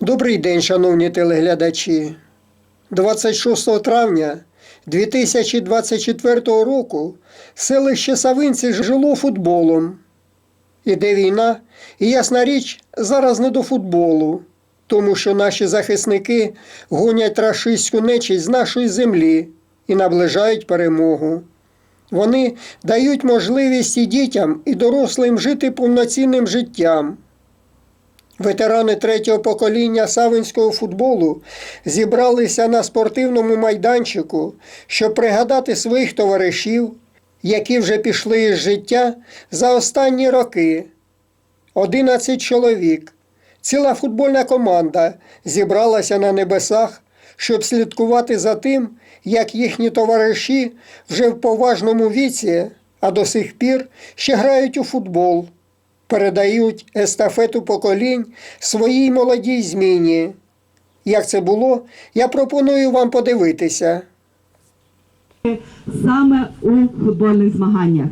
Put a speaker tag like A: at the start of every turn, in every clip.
A: Добрий день, шановні телеглядачі. 26 травня 2024 року селище Савинці жило футболом. Іде війна, і ясна річ, зараз не до футболу, тому що наші захисники гонять рашистську нечість з нашої землі і наближають перемогу. Вони дають можливість і дітям, і дорослим жити повноцінним життям. Ветерани третього покоління савинського футболу зібралися на спортивному майданчику, щоб пригадати своїх товаришів, які вже пішли із життя за останні роки. 11 чоловік. Ціла футбольна команда зібралася на небесах, щоб слідкувати за тим, як їхні товариші вже в поважному віці, а до сих пір ще грають у футбол передають естафету поколінь своїй молодій зміні. Як це було, я пропоную вам подивитися.
B: саме у футбольних змаганнях.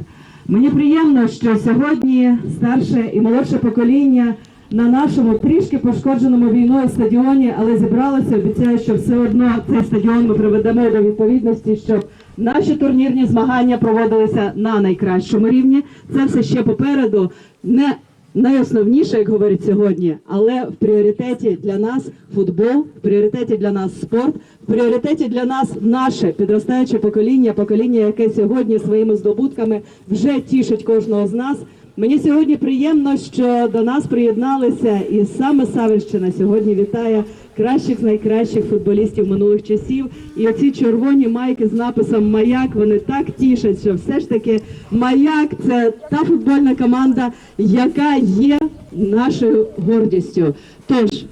B: Мені приємно, що сьогодні старше і молодше покоління на нашому трішки пошкодженому війною стадіоні, але зібралося. Обіцяю, що все одно цей стадіон ми приведемо до відповідності, щоб наші турнірні змагання проводилися на найкращому рівні. Це все ще попереду. Не найосновніше, як говорять сьогодні, але в пріоритеті для нас футбол, в пріоритеті для нас спорт, в пріоритеті для нас наше підростаюче покоління, покоління, яке сьогодні своїми здобутками вже тішить кожного з нас. Мені сьогодні приємно, що до нас приєдналися, і саме Савищина сьогодні вітає кращих з найкращих футболістів минулих часів. І оці червоні майки з написом Маяк вони так тішать, що все ж таки Маяк це та футбольна команда, яка є нашою гордістю. Тож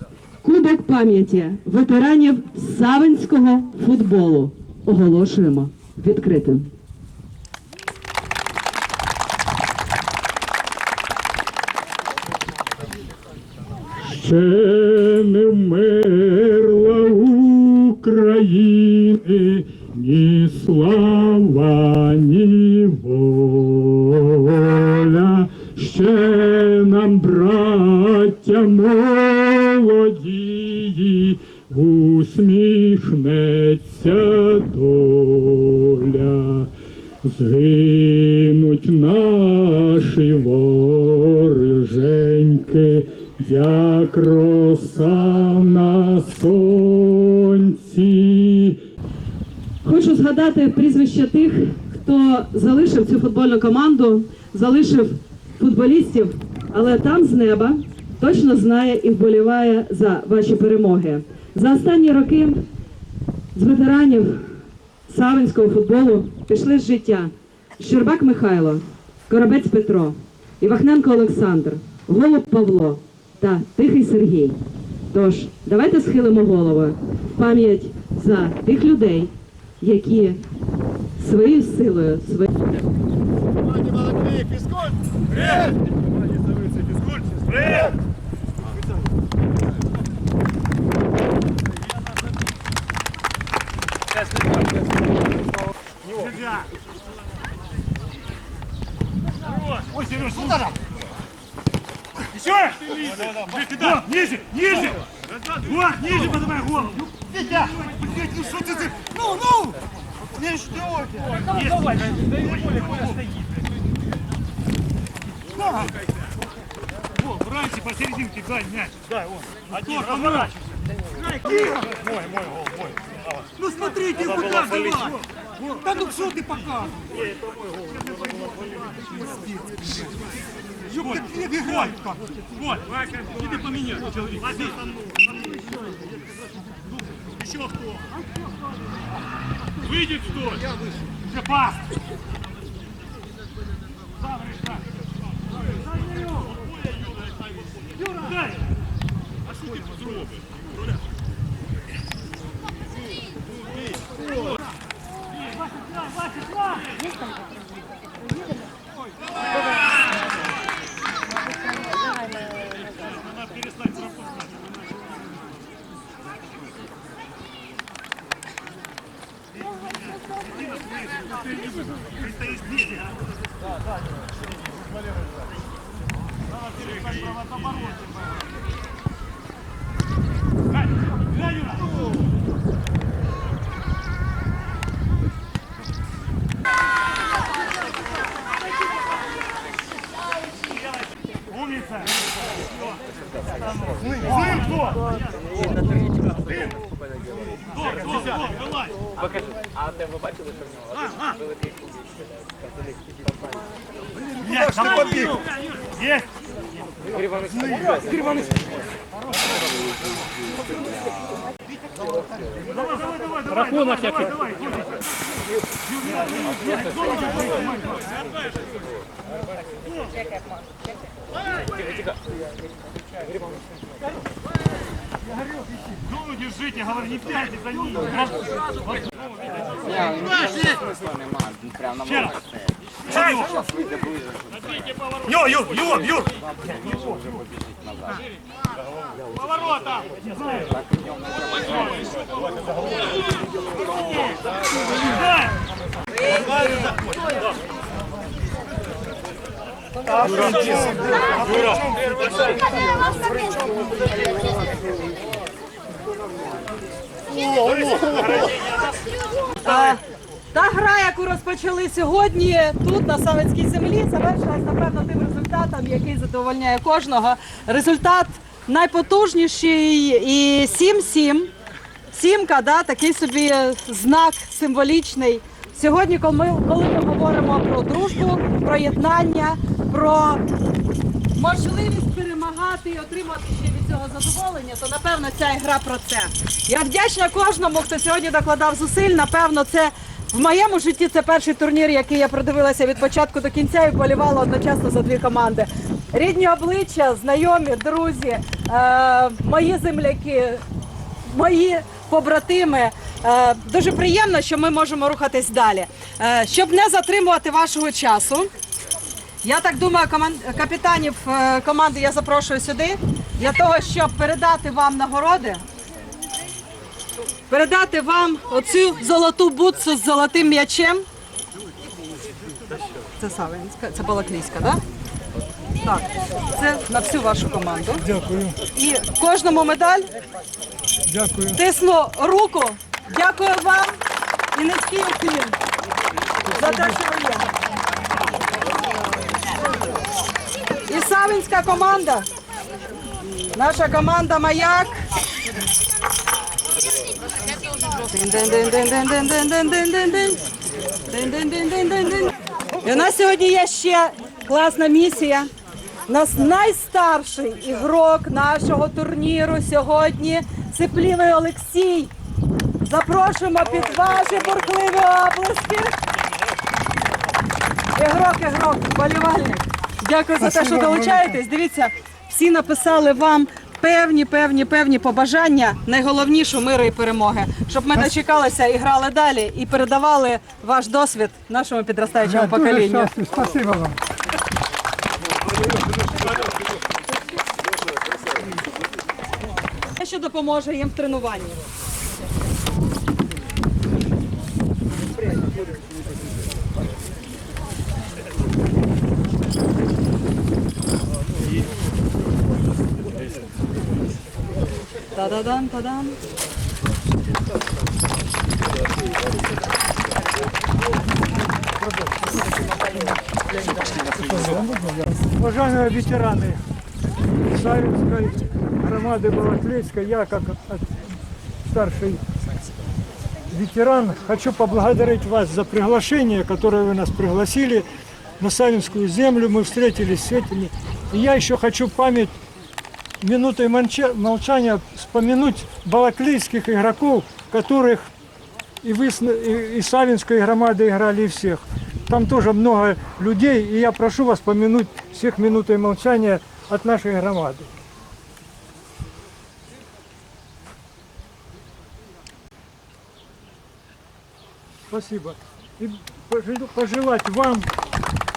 B: кубок пам'яті ветеранів савинського футболу оголошуємо відкритим.
C: Ще не вмерла України ні слава, ні воля, ще нам, браття молоді, усміхнеться доля. Згинуть наші вороженьки, як роса на сонці.
B: Хочу згадати прізвища тих, хто залишив цю футбольну команду, залишив футболістів, але там з неба точно знає і вболіває за ваші перемоги. За останні роки з ветеранів савинського футболу пішли з життя Щербак Михайло, Коробець Петро, Івахненко Олександр, Голуб Павло та Тихий Сергій. Тож давайте схилимо голови в пам'ять за тих людей, які своєю силою, своєю
D: молодые, физкульт! Привет! Внимание, зовется физкульт! Привет! Нельзя! Ой, Сереж, сюда! Вот, ниже, ниже! Вот, ниже поднимай голову! Витя! Блядь, ну что ты... ты- Ну, ну! Не что Вот, раньше посерединке дай мяч. Дай, вон. Один, разворачивайся. Мой, мой, гол, мой.
E: Ну смотрите,
D: Надо было
E: куда
D: полить.
E: давай! Да ну что ты показываешь? Ёб, как не играют как
D: Вот, иди поменяй, человек. Еще кто? Выйдет кто? Я вышел. Уже пас. Умница! Знаем кто? Пока. А
F: ты вы бачили, що в нього?
D: Сам побег.
F: Ну,
D: есть. Игорь Иванович. Игорь Иванович. Давай, давай, давай, давай.
E: Рахунок
D: давай, давай, Тихо, тихо. Игорь Иванович. Ну, держите, говорю, не пяйте за ним.
F: Прям на
D: Юр, Юр, Юр, Юр! Поворота!
B: Юра! Юра! Яку розпочали сьогодні тут, на Савицькій землі, завершилась, напевно, тим результатом, який задовольняє кожного. Результат найпотужніший і 7-7. Сімка, да, такий собі знак символічний. Сьогодні, коли ми, говоримо про дружбу, про єднання, про можливість перемагати і отримати ще від цього задоволення, то напевно ця гра про це. Я вдячна кожному, хто сьогодні докладав зусиль. Напевно, це в моєму житті це перший турнір, який я продивилася від початку до кінця і болівала одночасно за дві команди. Рідні обличчя, знайомі, друзі, е, мої земляки, мої побратими. Е, дуже приємно, що ми можемо рухатись далі. Е, щоб не затримувати вашого часу. Я так думаю, коман- капітанів е, команди я запрошую сюди для того, щоб передати вам нагороди, передати вам оцю золоту бутсу з золотим м'ячем. Це Савинська, це Балаклійська, так? Да? Так, це на всю вашу команду.
E: Дякую,
B: І кожному медаль
E: дякую.
B: тисну руку. Дякую вам і низький уклін за те, що ви є. І Савинська команда. Наша команда Маяк. І у нас сьогодні є ще класна місія. У нас найстарший ігрок нашого турніру сьогодні Цеплівий Олексій. Запрошуємо під ваші бурхливі обласки. Ігрок, ігрок, болівальник. Дякую за те, що долучаєтесь. Дивіться, всі написали вам певні, певні, певні побажання, найголовніше миру і перемоги, щоб ми дочекалися і грали далі, і передавали ваш досвід нашому підростаючому поколінню.
E: Спасибо вам.
B: Що допоможе їм в тренуванні. Та-да-дан, та-дан.
E: Уважаемые ветераны Савинской громады Балаклейской, я как старший ветеран хочу поблагодарить вас за приглашение, которое вы нас пригласили на Савинскую землю. Мы встретились с этими. И я еще хочу память минутой молча- молчания вспомянуть балаклейских игроков, которых и вы и, Савинской громады играли, всех. Там тоже много людей, и я прошу вас помянуть всех минутой молчания от нашей громады. Спасибо. И пожел- пожелать вам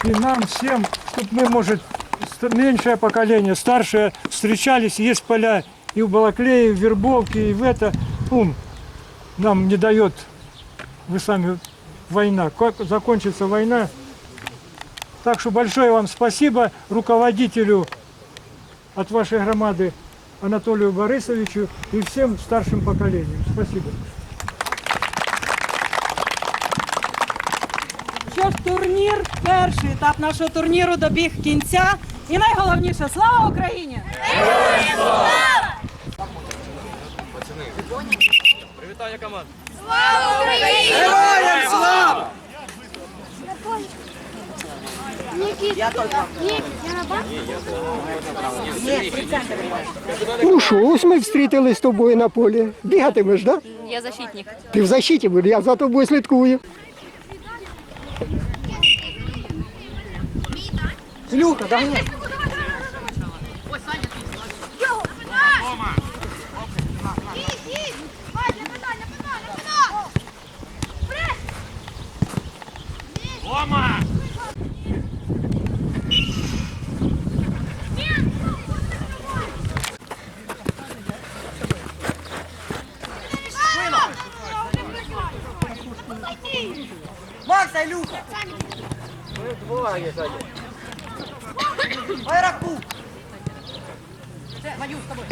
E: и нам всем, чтобы мы, может, меньшее поколение, старшее, встречались, есть поля и в Балаклее, и в Вербовке, и в это. Ум нам не дает, вы сами, война. Как закончится война. Так что большое вам спасибо руководителю от вашей громады Анатолию Борисовичу и всем старшим поколениям. Спасибо.
B: Що ж, турнір, перший етап нашого турніру добіг кінця. І найголовніше слава Україні! Привітання команд!
G: Слава Україні!
H: Героям слава!
A: Ну що, ось ми встретились з тобою на полі. Бігатимеш, так? Да?
G: Я защитник.
A: Ти в защиті, я за тобою слідкую.
H: Люка, догоняй.
D: Рома!
H: Макс, Илюха! Вы двое, Саня. Ой, Раку! Вадю, с тобой.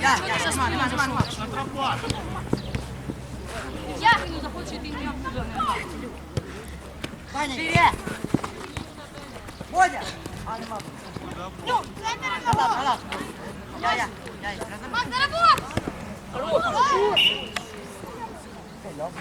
H: Я, я, сейчас, нажимай, нажимай, нажимай.
G: Я ну захочу, ти не
H: Ваня, Шире! Бодя! А, нема.
G: Ну, це
H: Назад, назад. Я, я, я, я.
G: Мак, на работу! Ой, Мак,